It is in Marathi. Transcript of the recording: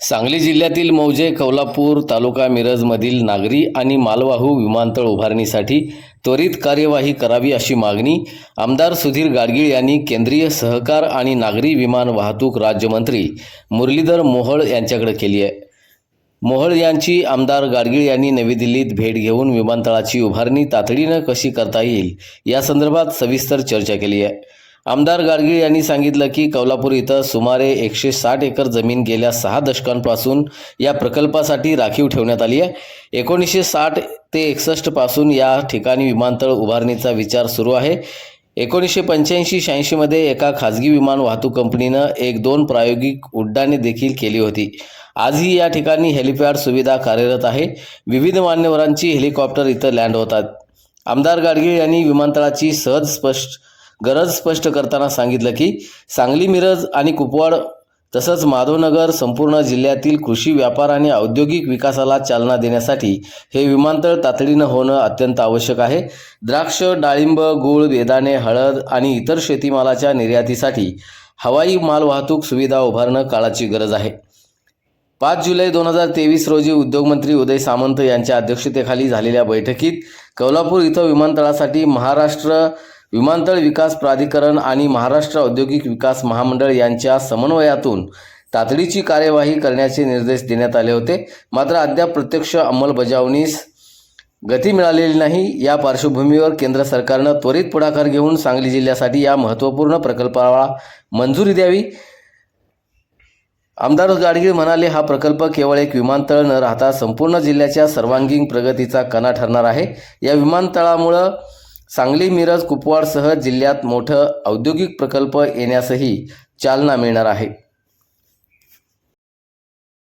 सांगली जिल्ह्यातील मौजे कौलापूर तालुका मिरजमधील नागरी आणि मालवाहू विमानतळ उभारणीसाठी त्वरित कार्यवाही करावी अशी मागणी आमदार सुधीर गाडगीळ यांनी केंद्रीय सहकार आणि नागरी विमान वाहतूक राज्यमंत्री मुरलीधर मोहळ यांच्याकडे केली आहे. मोहळ यांची आमदार गाडगीळ यांनी नवी दिल्लीत भेट घेऊन विमानतळाची उभारणी तातडीनं कशी करता येईल या संदर्भात सविस्तर चर्चा केली आहे. आमदार गाडगीळ यांनी सांगितलं की कौलापूर इथं सुमारे एकशे साठ एकर जमीन गेल्या सहा दशकांपासून या प्रकल्पासाठी राखीव ठेवण्यात आली आहे. एकोणीसशे साठ ते एकसष्टपासून या ठिकाणी विमानतळ उभारणीचा विचार सुरू आहे. एकोणीसशे पंच्याऐंशी शहाऐंशीमध्ये एका खाजगी विमान वाहतूक कंपनीनं एक दोन प्रायोगिक उड्डाणे देखील केली होती. आजही या ठिकाणी हेलिपॅड सुविधा कार्यरत आहे. विविध मान्यवरांची हेलिकॉप्टर इथं लँड होतात. आमदार गाडगीळ यांनी विमानतळाची सहज स्पष्ट गरज स्पष्ट करताना सांगितलं की सांगली मिरज आणि कुपवाड तसंच माधवनगर संपूर्ण जिल्ह्यातील कृषी व्यापार आणि औद्योगिक विकासाला चालना देण्यासाठी हे विमानतळ तातडीनं होणं अत्यंत आवश्यक आहे. द्राक्ष डाळिंब गूळ बेदाणे हळद आणि इतर शेतीमालाच्या निर्यातीसाठी हवाई मालवाहतूक सुविधा उभारणं काळाची गरज आहे. पाच जुलै दोन हजार तेवीस रोजी उद्योगमंत्री उदय सामंत यांच्या अध्यक्षतेखाली झालेल्या बैठकीत कौलापूर इथं विमानतळासाठी महाराष्ट्र विमानतळ विकास प्राधिकरण आणि महाराष्ट्र औद्योगिक विकास महामंडळ यांच्या समन्वयातून तातडीची कार्यवाही करण्याचे निर्देश देण्यात आले होते. मात्र अद्याप प्रत्यक्ष अंमलबजावणीस गती मिळालेली नाही. या पार्श्वभूमीवर केंद्र सरकारनं त्वरित पुढाकार घेऊन सांगली जिल्ह्यासाठी या महत्त्वपूर्ण प्रकल्पाला मंजुरी द्यावी. आमदार गाडगीळ म्हणाले हा प्रकल्प केवळ एक विमानतळ न राहता संपूर्ण जिल्ह्याच्या सर्वांगीण प्रगतीचा कणा ठरणार आहे. या विमानतळामुळं सांगली मिरज कुपवाडसह जिल्ह्यात मोठं औद्योगिक प्रकल्प येण्यासही चालना मिळणार आहे.